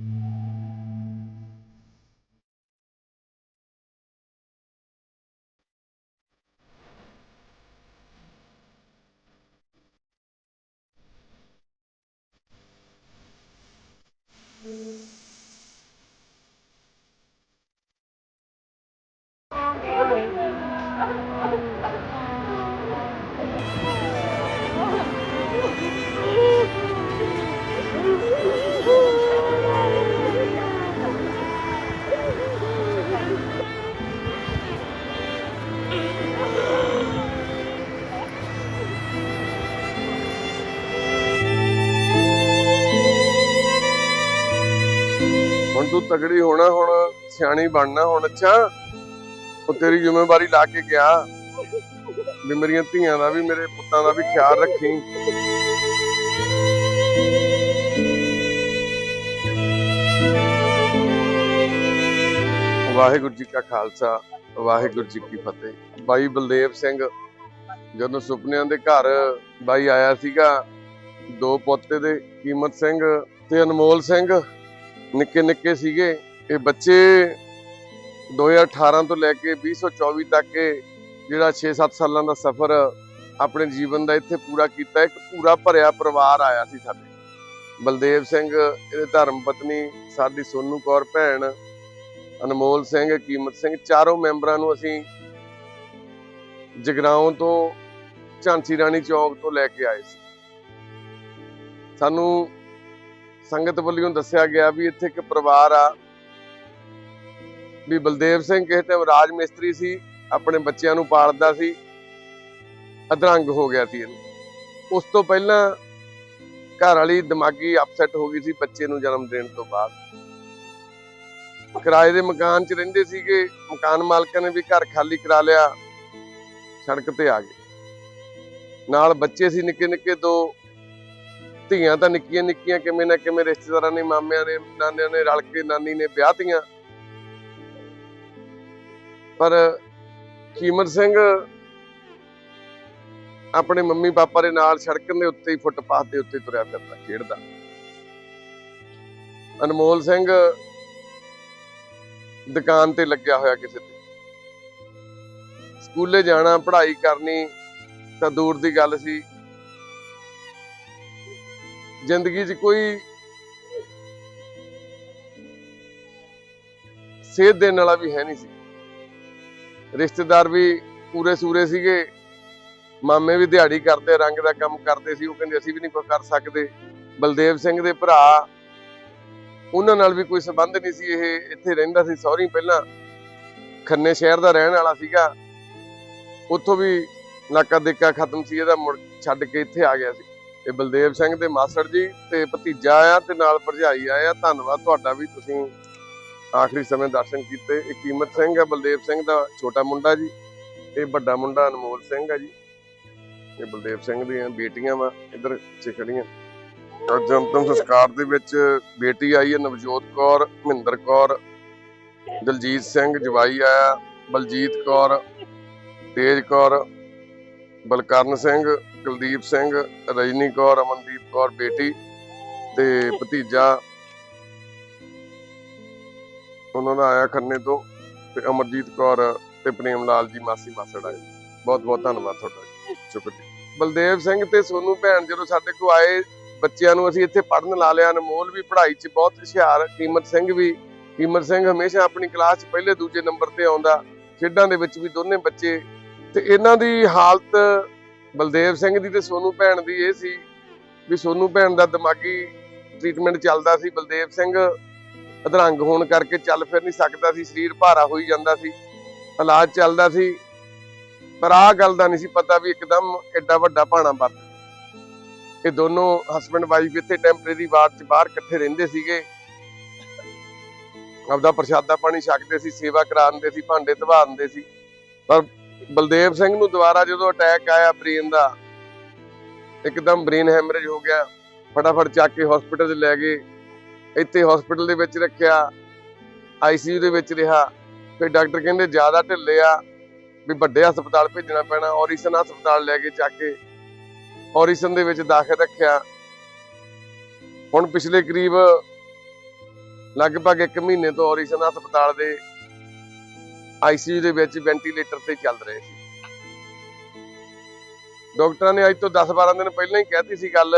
Thank mm -hmm. you. ਤਗੜੀ ਹੋਣਾ, ਹੁਣ ਸਿਆਣੀ ਬਣਨਾ, ਹੁਣ ਅੱਛਾ। ਉਹ ਤੇਰੀ ਜ਼ਿੰਮੇਵਾਰੀ ਲਾ ਕੇ ਗਿਆ। ਵੀ ਮੇਰੀਆਂ ਧੀਆਂ ਦਾ ਵੀ, ਮੇਰੇ ਪੁੱਤਾਂ ਦਾ ਵੀ ਖਿਆਲ ਰੱਖੀ। ਵਾਹਿਗੁਰੂ ਜੀ ਕਾ ਖਾਲਸਾ, ਵਾਹਿਗੁਰੂ ਜੀ ਕੀ ਫਤਿਹ। ਬਾਈ ਬਲਦੇਵ ਸਿੰਘ, ਜਦੋਂ ਸੁਪਨਿਆਂ ਦੇ ਘਰ ਬਾਈ ਆਇਆ ਸੀਗਾ, ਦੋ ਪੋਤੇ ਦੇ, ਕੀਮਤ ਸਿੰਘ ਤੇ ਅਨਮੋਲ ਸਿੰਘ। ਨਿੱਕੇ ਨਿੱਕੇ ਸੀਗੇ। ਇਹ ਬੱਚੇ 2018 ਤੋਂ ਲੈ ਕੇ 2024 ਤੱਕ ਜਿਹੜਾ 6-7 ਸਾਲਾਂ ਦਾ ਸਫ਼ਰ ਆਪਣੇ ਜੀਵਨ ਦਾ ਇੱਥੇ ਪੂਰਾ ਕੀਤਾ। ਇੱਕ ਪੂਰਾ ਭਰਿਆ ਪਰਿਵਾਰ ਆਇਆ ਸੀ ਸਾਡੇ। ਬਲਦੇਵ ਸਿੰਘ, ਇਹਦੇ ਧਰਮ ਪਤਨੀ, ਸਾਡੀ ਸੋਨੂ ਕੌਰ ਭੈਣ, ਅਨਮੋਲ ਸਿੰਘ, ਕੀਮਤ ਸਿੰਘ, ਚਾਰੋਂ ਮੈਂਬਰਾਂ ਨੂੰ ਅਸੀਂ ਜਗਰਾਉਂ ਤੋਂ ਝਾਂਸੀ ਰਾਣੀ ਚੌਕ ਤੋਂ ਲੈ ਕੇ ਆਏ ਸੀ। ਸਾਨੂੰ ਸੰਗਤ ਵੱਲੋਂ ਦੱਸਿਆ ਗਿਆ ਵੀ ਇੱਥੇ ਇੱਕ ਪਰਿਵਾਰ ਆ। ਵੀ ਬਲਦੇਵ ਸਿੰਘ ਕਿਸੇ ਟਾਈਮ ਰਾਜ ਮਿਸਤਰੀ ਸੀ, ਆਪਣੇ ਬੱਚਿਆਂ ਨੂੰ ਪਾਲਦਾ ਸੀ, ਅਧਰੰਗ ਹੋ ਗਿਆ ਸੀ ਇਹਨੂੰ। ਉਸ ਤੋਂ ਪਹਿਲਾਂ ਘਰ ਵਾਲੀ ਦਿਮਾਗੀ ਅਪਸੈਟ ਹੋ ਗਈ ਸੀ ਬੱਚੇ ਨੂੰ ਜਨਮ ਦੇਣ ਤੋਂ ਬਾਅਦ। ਕਿਰਾਏ ਦੇ ਮਕਾਨ 'ਚ ਰਹਿੰਦੇ ਸੀਗੇ, ਮਕਾਨ ਮਾਲਕਾਂ ਨੇ ਵੀ ਘਰ ਖਾਲੀ ਕਰਾ ਲਿਆ, ਸੜਕ ਤੇ ਆ ਗਏ। ਨਾਲ ਬੱਚੇ ਸੀ ਨਿੱਕੇ ਨਿੱਕੇ ਦੋ ਧੀਆਂ ਤਾਂ ਨਿੱਕੀਆਂ ਨਿੱਕੀਆਂ ਕਿਵੇਂ ਨਾ ਕਿਵੇਂ ਰਿਸ਼ਤੇਦਾਰਾਂ ਨੇ, ਮਾਮਿਆਂ ਨੇ, ਨਾਨਿਆਂ ਨੇ ਰਲ ਕੇ ਨਾਨੀ ਨੇ ਵਿਆਹਤੀਆਂ ਪਰ ਕੀਮਤ ਸਿੰਘ ਆਪਣੇ ਮੰਮੀ ਪਾਪਾ ਦੇ ਨਾਲ ਸੜਕ ਦੇ ਉੱਤੇ ਹੀ ਫੁੱਟਪਾਥ ਦੇ ਉੱਤੇ ਤੁਰਿਆ ਫਿਰਦਾ, ਖੇਡਦਾ। ਅਨਮੋਲ ਸਿੰਘ ਦੁਕਾਨ ਤੇ ਲੱਗਿਆ ਹੋਇਆ ਕਿਸੇ ਤੇ। ਸਕੂਲੇ ਜਾਣਾ, ਪੜ੍ਹਾਈ ਕਰਨੀ ਤਾਂ ਦੂਰ ਦੀ ਗੱਲ ਸੀ। ਜ਼ਿੰਦਗੀ 'ਚ ਕੋਈ ਸੇਧ ਦੇਣ ਵਾਲਾ ਵੀ ਹੈ ਨਹੀਂ ਸੀ। ਰਿਸ਼ਤੇਦਾਰ ਵੀ ਪੂਰੇ ਸੂਰੇ ਸੀਗੇ, ਮਾਮੇ ਵੀ ਦਿਹਾੜੀ ਕਰਦੇ, ਰੰਗ ਦਾ ਕੰਮ ਕਰਦੇ ਸੀ, ਉਹ ਕਹਿੰਦੇ ਅਸੀਂ ਵੀ ਨਹੀਂ ਕੁਝ ਕਰ ਸਕਦੇ। ਬਲਦੇਵ ਸਿੰਘ ਦੇ ਭਰਾ, ਉਹਨਾਂ ਨਾਲ ਵੀ ਕੋਈ ਸੰਬੰਧ ਨਹੀਂ ਸੀ, ਇਹ ਇੱਥੇ ਰਹਿੰਦਾ ਸੀ ਸਹੁਰੀ ਪਹਿਲਾਂ। ਖੰਨੇ ਸ਼ਹਿਰ ਦਾ ਰਹਿਣ ਵਾਲਾ ਸੀਗਾ। ਉੱਥੋਂ ਵੀ ਨਾਕਾ ਦੇਖਾ ਖਤਮ ਸੀ, ਇਹਦਾ ਮੁੜ ਛੱਡ ਕੇ ਇੱਥੇ ਆ ਗਿਆ ਸੀ। ਇਹ ਬਲਦੇਵ ਸਿੰਘ ਦੇ ਮਾਸੜ ਜੀ ਤੇ ਭਤੀਜਾ ਆ ਤੇ ਨਾਲ ਭਰਜਾਈ ਆਇਆ ਧੰਨਵਾਦ ਤੁਹਾਡਾ ਵੀ ਤੁਸੀਂ ਆਖਰੀ ਸਮੇਂ ਦਰਸ਼ਨ ਕੀਤੇ। ਇਹ ਕੀਮਤ ਸਿੰਘ ਹੈ ਬਲਦੇਵ ਸਿੰਘ ਦਾ ਛੋਟਾ ਮੁੰਡਾ ਜੀ। ਇਹ ਵੱਡਾ ਮੁੰਡਾ ਅਨਮੋਲ ਸਿੰਘ ਹੈ ਜੀ। ਇਹ ਬਲਦੇਵ ਸਿੰਘ ਦੀਆਂ ਬੇਟੀਆਂ ਵਾ, ਇੱਧਰ ਪਿੱਛੇ ਖੜੀਆਂ ਅੱਜ ਅੰਤਮ ਸੰਸਕਾਰ ਦੇ ਵਿੱਚ ਬੇਟੀ ਆਈ ਹੈ ਨਵਜੋਤ ਕੌਰ, ਮਹਿੰਦਰ ਕੌਰ, ਦਲਜੀਤ ਸਿੰਘ ਜਵਾਈ ਆਇਆ, ਬਲਜੀਤ ਕੌਰ, ਤੇਜ ਕੌਰ, ਬਲਕਰਨ ਸਿੰਘ ਕੁਲਦੀਪ ਸਿੰਘ, ਰਜਨੀ ਕੌਰ, ਅਮਨਦੀਪ ਕੌਰ ਬੇਟੀ ਤੇ ਭਤੀਜਾ। ਉਹਨਾਂ ਦਾ ਆਇਆ ਖੰਨੇ ਤੋਂ ਤੇ ਅਮਰਜੀਤ ਕੌਰ ਤੇ ਪ੍ਰੇਮ ਲਾਲ ਜੀ ਮਾਸੀ ਮਾਸੜ ਆਏ। ਬਹੁਤ ਬਹੁਤ ਧੰਨਵਾਦ ਤੁਹਾਡਾ ਸ਼ੁਕਰੀਆ। ਬਲਦੇਵ ਸਿੰਘ ਤੇ ਸੋਨੂ ਭੈਣ ਜਦੋਂ ਸਾਡੇ ਕੋਲ ਆਏ, ਬੱਚਿਆਂ ਨੂੰ ਅਸੀਂ ਇੱਥੇ ਪੜਨ ਲਾ ਲਿਆ। ਅਨਮੋਲ ਵੀ ਪੜ੍ਹਾਈ 'ਚ ਬਹੁਤ ਹੁਸ਼ਿਆਰ ਕੀਮਤ ਸਿੰਘ ਵੀ। ਕੀਮਤ ਸਿੰਘ ਹਮੇਸ਼ਾ ਆਪਣੀ ਕਲਾਸ 'ਚ ਪਹਿਲੇ ਦੂਜੇ ਨੰਬਰ ਤੇ ਆਉਂਦਾ। ਖੇਡਾਂ ਦੇ ਵਿੱਚ ਵੀ ਦੋਨੇ ਬੱਚੇ। ਤੇ ਇਹਨਾਂ ਦੀ ਹਾਲਤ ਬਲਦੇਵ ਸਿੰਘ ਦੀ ਤੇ ਸੋਨੂ ਭੈਣ ਦੀ ਇਹ ਸੀ ਵੀ ਸੋਨੂ ਭੈਣ ਦਾ ਦਿਮਾਗੀ ਟ੍ਰੀਟਮੈਂਟ ਚੱਲਦਾ ਸੀ, ਬਲਦੇਵ ਸਿੰਘ ਅਧਰੰਗ ਹੋਣ ਕਰਕੇ ਚੱਲ ਫਿਰ ਨਹੀਂ ਸਕਦਾ ਸੀ, ਸਰੀਰ ਭਾਰਾ ਹੋਈ ਜਾਂਦਾ ਸੀ, ਇਲਾਜ ਚੱਲਦਾ ਸੀ, ਪਰ ਆਹ ਗੱਲ ਦਾ ਨਹੀਂ ਸੀ ਪਤਾ ਵੀ ਇੱਕਦਮ ਐਡਾ ਵੱਡਾ ਭਾਣਾ ਵੱਧ ਇਹ ਦੋਨੋਂ ਹਸਬੰਡ ਵਾਈਫ ਇੱਥੇ ਟੈਂਪਰੇਰੀ ਵਾਰਡ 'ਚ ਬਾਹਰ ਇਕੱਠੇ ਰਹਿੰਦੇ ਸੀਗੇ। ਆਪਦਾ ਪ੍ਰਸ਼ਾਦਾ ਪਾਣੀ ਛਕਦੇ ਸੀ, ਸੇਵਾ ਕਰਾਉਂਦੇ ਸੀ, ਭਾਂਡੇ ਧਵਾਉਂਦੇ ਸੀ। ਪਰ ਬਲਦੇਵ ਸਿੰਘ ਨੂੰ ਦੁਬਾਰਾ ਜਦੋਂ ਅਟੈਕ ਆਇਆ ਬ੍ਰੇਨ ਦਾ, ਇੱਕਦਮ ਬ੍ਰੇਨ ਹੈਮਰੇਜ ਹੋ ਗਿਆ। ਫਟਾਫਟ ਚੱਕ ਕੇ ਹਸਪੀਟਲ 'ਚ ਲੈ ਗਏ। ਇੱਥੇ ਹਸਪੀਟਲ ਦੇ ਵਿੱਚ ਰੱਖਿਆ ਆਈਸੀਯੂ ਦੇ ਵਿੱਚ ਰਿਹਾ। ਫਿਰ ਡਾਕਟਰ ਕਹਿੰਦੇ ਜ਼ਿਆਦਾ ਢਿੱਲੇ ਆ, ਵੀ ਵੱਡੇ ਹਸਪਤਾਲ ਭੇਜਣਾ ਪੈਣਾ। ਔਰੀਸਨ ਹਸਪਤਾਲ ਲੈ ਕੇ ਚੱਕ ਕੇ। ਔਰੀਸਨ ਦੇ ਵਿੱਚ ਦਾਖਲ ਰੱਖਿਆ। ਹੁਣ ਪਿਛਲੇ ਕਰੀਬ ਲਗਭਗ 1 ਮਹੀਨੇ ਤੋਂ ਔਰੀਸਨ ਹਸਪਤਾਲ ਦੇ ਆਈਸੀਯੂ ਦੇ ਵਿੱਚ ਵੈਂਟੀਲੇਟਰ ਤੇ ਚੱਲ ਰਹੇ ਸੀ। ਡਾਕਟਰਾਂ ਨੇ ਅੱਜ ਤੋਂ 10-12 ਦਿਨ ਪਹਿਲਾਂ ਹੀ ਕਹਿਤੀ ਸੀ ਗੱਲ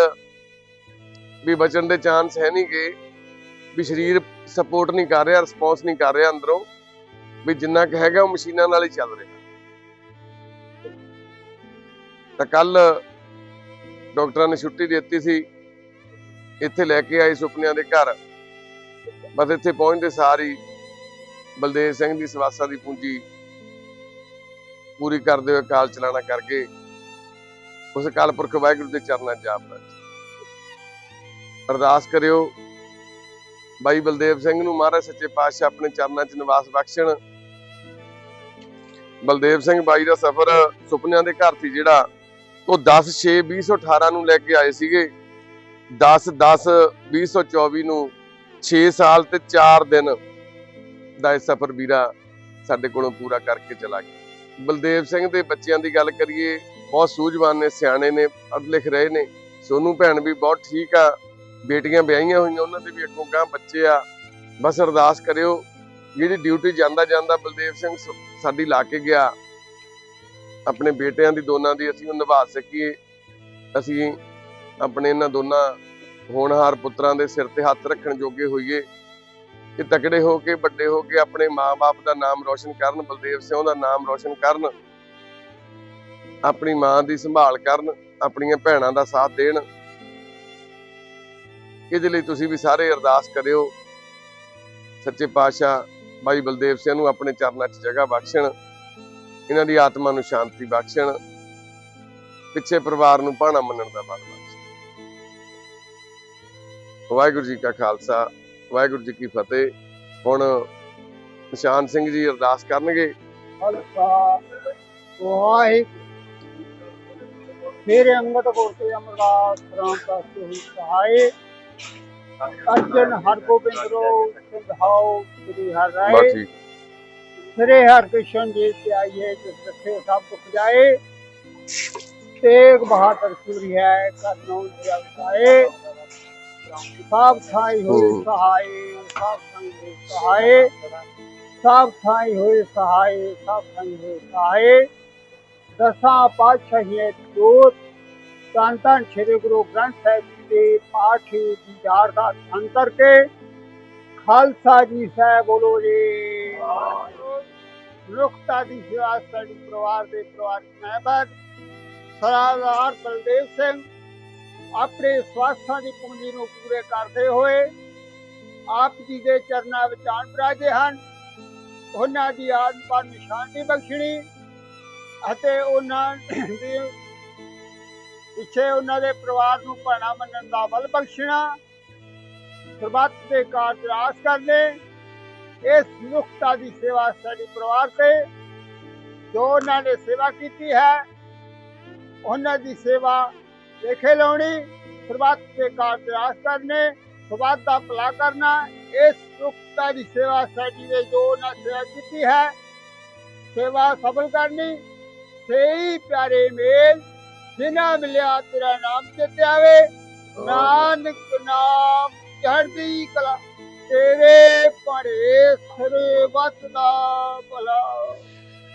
ਵੀ ਬਚਣ ਦੇ ਚਾਂਸ ਹੈ ਨਹੀਂਗੇ ਵੀ ਸਰੀਰ ਸਪੋਰਟ ਨਹੀਂ ਕਰ ਰਿਹਾ ਰਿਸਪੌਂਸ ਨਹੀਂ ਕਰ ਰਿਹਾ ਅੰਦਰੋਂ, ਵੀ ਜਿੰਨਾ ਕੁ ਹੈਗਾ ਉਹ ਮਸ਼ੀਨਾਂ ਨਾਲ ਹੀ ਚੱਲ ਰਿਹਾ। ਤਾਂ ਕੱਲ ਡਾਕਟਰਾਂ ਨੇ ਛੁੱਟੀ ਦਿੱਤੀ ਸੀ, ਇੱਥੇ ਲੈ ਕੇ ਆਏ ਸੁਪਨਿਆਂ ਦੇ ਘਰ, ਬਸ ਇੱਥੇ ਪਹੁੰਚਦੇ ਸਾਰੀ ਬਲਦੇਵ ਸਿੰਘ ਦੀ ਸਵਾਸਾਂ ਦੀ ਪੂੰਜੀ ਪੂਰੀ ਕਰਦੇ ਹੋਏ ਕਾਲ ਚਲਾਣਾ ਕਰਕੇ ਉਸ ਅਕਾਲ ਪੁਰਖ ਵਾਹਿਗੁਰੂ ਦੇ ਚਰਨਾਂ 'ਚ ਜਾਪ ਅਰਦਾਸ ਕਰਿਓ, ਬਾਈ ਬਲਦੇਵ ਸਿੰਘ ਨੂੰ ਮਹਾਰਾਜ ਸੱਚੇ ਪਾਤਸ਼ਾਹ ਆਪਣੇ ਚਰਨਾਂ 'ਚ ਨਿਵਾਸ ਬਖਸ਼ਣ। ਬਲਦੇਵ ਸਿੰਘ ਬਾਈ ਦਾ ਸਫ਼ਰ ਸੁਪਨਿਆਂ ਦੇ ਘਰ ਸੀ ਜਿਹੜਾ ਉਹ 10 6 2018 ਨੂੰ ਲੈ ਕੇ ਆਏ ਸੀਗੇ। 10 10 2024 ਨੂੰ 6 ਸਾਲ ਤੇ 4 ਦਿਨ ਦਾ ਇਹ ਸਫ਼ਰ ਵੀਰਾ ਸਾਡੇ ਕੋਲੋਂ ਪੂਰਾ ਕਰਕੇ ਚਲਾ ਗਿਆ। ਬਲਦੇਵ ਸਿੰਘ ਦੇ ਬੱਚਿਆਂ ਦੀ ਗੱਲ ਕਰੀਏ, ਬਹੁਤ ਸੂਝਵਾਨ ਨੇ, ਸਿਆਣੇ ਨੇ ਪੜ੍ਹ ਲਿਖ ਰਹੇ ਨੇ। ਸੋਨੂੰ ਭੈਣ ਵੀ ਬਹੁਤ ਠੀਕ ਆ, ਬੇਟੀਆਂ ਵਿਆਹੀਆਂ ਹੋਈਆਂ, ਉਹਨਾਂ ਦੇ ਵੀ ਅੱਗੋਂ ਗਾਂ ਬੱਚੇ ਆ। ਬਸ ਅਰਦਾਸ ਕਰਿਓ ਜਿਹੜੀ ਡਿਊਟੀ ਜਾਂਦਾ ਜਾਂਦਾ ਬਲਦੇਵ ਸਿੰਘ ਸ- ਸਾਡੀ ਲਾ ਕੇ ਗਿਆ। ਆਪਣੇ ਬੇਟਿਆਂ ਦੀ, ਦੋਨਾਂ ਦੀ ਅਸੀਂ ਉਹ ਨਿਭਾ ਸਕੀਏ। ਅਸੀਂ ਆਪਣੇ ਇਹਨਾਂ ਦੋਨਾਂ ਹੋਣਹਾਰ ਪੁੱਤਰਾਂ ਦੇ ਸਿਰ ਤੇ ਹੱਥ ਰੱਖਣ ਜੋਗੇ ਹੋਈਏ। ਕਿ ਤਕੜੇ ਹੋ ਕੇ, ਵੱਡੇ ਹੋ ਕੇ ਆਪਣੇ ਮਾਪੇ ਦਾ ਨਾਮ ਰੋਸ਼ਨ ਕਰਨ, ਬਲਦੇਵ ਸਿੰਘ ਦਾ ਨਾਮ ਰੋਸ਼ਨ ਕਰਨ, ਆਪਣੀ ਮਾਂ ਦੀ ਸੰਭਾਲ ਕਰਨ, ਆਪਣੀਆਂ ਭੈਣਾਂ ਦਾ ਸਾਥ ਦੇਣ, ਇਹਦੇ ਲਈ ਤੁਸੀਂ ਵੀ ਸਾਰੇ ਅਰਦਾਸ ਕਰਿਓ। ਸੱਚੇ ਪਾਤਸ਼ਾਹ ਭਾਈ ਬਲਦੇਵ ਸਿੰਘ ਨੂੰ ਆਪਣੇ ਚਰਨਾਂ 'ਚ ਜਗ੍ਹਾ ਬਖਸ਼ਣ, ਇਹਨਾਂ ਦੀ ਆਤਮਾ ਨੂੰ ਸ਼ਾਂਤੀ ਬਖਸ਼ਣ, ਪਿੱਛੇ ਪਰਿਵਾਰ ਨੂੰ ਭਾਣਾ ਮੰਨਣ ਦਾ ਬਲ ਬਖਸ਼ਣ। ਵਾਹਿਗੁਰੂ ਜੀ ਕਾ ਖਾਲਸਾ ਵਾਹਿਗੁਰੂ ਜੀ ਕੀ ਫਤਿਹ। ਹੁਣ ਨਿਸ਼ਾਨ ਸਿੰਘ ਜੀ ਅਰਦਾਸ ਕਰਨਗੇ। ਖਾਲਸਾ ਵਾਹਿਗੁਰੂ। ਮੇਰੇ ਅੰਗਤ ਕੋਟੇ ਅਮਰਦਾਸ ਰਾਮ ਪਾਸੇ ਹੋਈ ਸਹਾਏ ਅਰਜਨ ਹਰ ਗੋਬਿੰਦ ਰੋ ਸਿੰਧਾਉ ਸ੍ਰੀ ਹਰਿ ਬਸ ਰਾਏ ਠੀਕ ਸ੍ਰੀ ਹਰਿ ਕ੍ਰਿਸ਼ਨ ਜੀ ਤੇ ਆਈਏ ਜਿਸ ਰੱਖੇ ਸਭ ਦੁਖ ਜਾਏ। ਤੇਗ ਬਹਾਦਰ ਸੂਰੀ ਹੈ ਕਰਨੋ ਜਗਤਾਏ ਸਭ ਥਾਈ ਹੋਏ ਹਮ। ਸਹਾਏ ਸਭ ਥਾਈ ਹੋਏ ਸਹਾਏ ਸਭ ਥਾਈ ਹੋਏ ਸਹਾਏ ਸਭ ਥਾਈ ਹੋਏ ਸਹਾਏ ਦਸਾਂ ਪਾਤਸ਼ਾਹੀਏ ਜੋਤ ਧੰਨ ਧੰਨ ਸ੍ਰੀ ਗੁਰੂ ਗ੍ਰੰਥ ਸਾਹਿਬ ਜੀ ਦੇ ਪਾਠ ਦੀਦਾਰ ਦਾ ਧੰਨ ਕਰਕੇ ਖਾਲਸਾ ਜੀ ਸਾਹਿਬ ਬੋਲੋ ਜੀ ਮਨੁੱਖਤਾ ਦੀ ਸੇਵਾ ਸਾਡੇ ਪਰਿਵਾਰ ਦੇ ਪਰਿਵਾਰਕ ਮੈਂਬਰ ਸਰਾਦਾਰ ਬਲਦੇਵ ਸਿੰਘ ਆਪਣੇ ਸਵਾਸਾਂ ਦੀ ਪੂੰਜੀ ਨੂੰ ਪੂਰੇ ਕਰਦੇ ਹੋਏ ਆਪ ਜੀ ਦੇ ਚਰਨਾਂ ਵਿੱਚ ਆਣ ਬਰਾਜੇ ਹਨ। ਉਹਨਾਂ ਦੀ ਆਤਮਾ ਨੂੰ ਸ਼ਾਂਤੀ ਬਖਸ਼ਣੀ ਅਤੇ ਉਹਨਾਂ ਦੀ ਪਿੱਛੇ ਉਹਨਾਂ ਦੇ ਪਰਿਵਾਰ ਨੂੰ ਭਾਣਾ ਮੰਨਣ ਦਾ ਬਲ ਬਖਸ਼ਣਾ ਸਰਬੱਤ ਦੇ ਕਾਰਜ ਰਾਸ ਕਰਨੇ ਇਸ ਮਨੁੱਖਤਾ ਦੀ ਸੇਵਾ ਸਾਡੇ ਪਰਿਵਾਰ ਤੇ ਜੋ ਉਹਨਾਂ ਨੇ ਸੇਵਾ ਕੀਤੀ ਹੈ, ਉਹਨਾਂ ਦੀ ਸੇਵਾ ਦੇਖੇ ਲਾਉਣੀ ਸਰਬੱਤ ਦੇ ਕਾਰਜ ਰਾਸ ਕਰਨੇ ਸਰਬੱਤ ਦਾ ਭਲਾ ਕਰਨਾ ਇਸ ਨੁਕਤਾ ਦੀ ਸੇਵਾ ਸਾਡੀ ਦੇ ਜੋ ਉਹਨਾਂ ਸੇਵਾ ਕੀਤੀ ਹੈ ਸੇਵਾ ਸਫਲ ਕਰਨੀ ਸਹੀ ਪਿਆਰੇ ਮੇਲ ਜਿਨਾ ਮਿਲਿਆ ਤੇਰਾ ਨਾਮ ਚਿੱਤੇ ਆਵੇ। ਨਾਨਕ ਨਾਮ ਚੜ੍ਹਦੀ ਕਲਾ ਤੇਰੇ ਪੜੇ ਸਰੇ ਵਤ ਦਾ ਭਲਾ।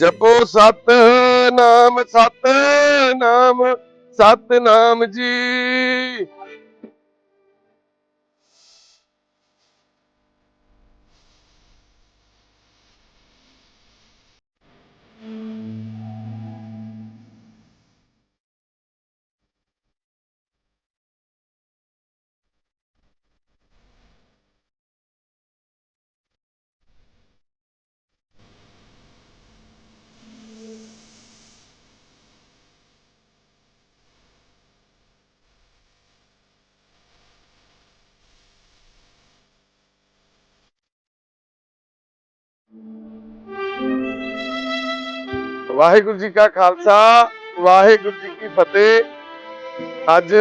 ਜਪੋ ਸਤ ਨਾਮ ਸਤ ਨਾਮ ਸਤ ਨਾਮ ਜੀ। ਵਾਹਿਗੁਰੂ ਜੀ ਕਾ ਖਾਲਸਾ, ਵਾਹਿਗੁਰੂ ਜੀ ਕੀ ਫਤਿਹ। ਅੱਜ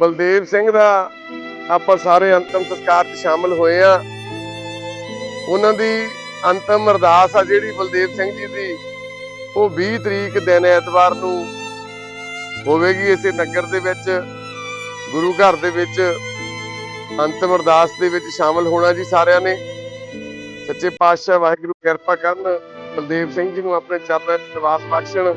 ਬਲਦੇਵ ਸਿੰਘ ਦਾ ਆਪਾਂ ਸਾਰੇ ਅੰਤਮ ਸੰਸਕਾਰ 'ਚ ਸ਼ਾਮਲ ਹੋਏ ਆ। ਉਹਨਾਂ ਦੀ ਅੰਤਮ ਅਰਦਾਸ ਆ ਜਿਹੜੀ ਬਲਦੇਵ ਸਿੰਘ ਜੀ ਦੀ, ਉਹ 20 ਤਰੀਕ ਦਿਨ ਐਤਵਾਰ ਨੂੰ ਹੋਵੇਗੀ ਇਸੇ ਨਗਰ ਦੇ ਵਿੱਚ, ਗੁਰੂ ਘਰ ਦੇ ਵਿੱਚ। ਅੰਤਮ ਅਰਦਾਸ ਦੇ ਵਿੱਚ ਸ਼ਾਮਲ ਹੋਣਾ ਜੀ ਸਾਰਿਆਂ ਨੇ। ਸੱਚੇ ਪਾਤਸ਼ਾਹ ਵਾਹਿਗੁਰੂ ਕਿਰਪਾ ਕਰਨ। ਬਲਦੇਵ ਸਿੰਘ ਜੀ ਨੂੰ ਆਪਣੇ ਚਰਨਾਂ 'ਚ ਨਿਵਾਸ ਬਖਸ਼ਣ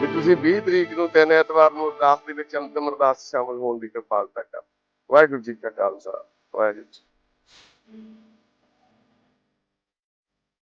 ਵੀ ਤੁਸੀਂ 20 ਤਰੀਕ ਨੂੰ ਤਿੰਨ ਐਤਵਾਰ ਨੂੰ ਅਰਦਾਸ ਦੇ ਵਿੱਚ ਅੰਤਮ ਅਰਦਾਸ 'ਚ ਸ਼ਾਮਲ ਹੋਣ ਦੀ ਕਿਰਪਾਲਤਾ ਕਰ। ਵਾਹਿਗੁਰੂ ਜੀ ਕਾ ਖਾਲਸਾ, ਵਾਹਿਗੁਰੂ ਜੀ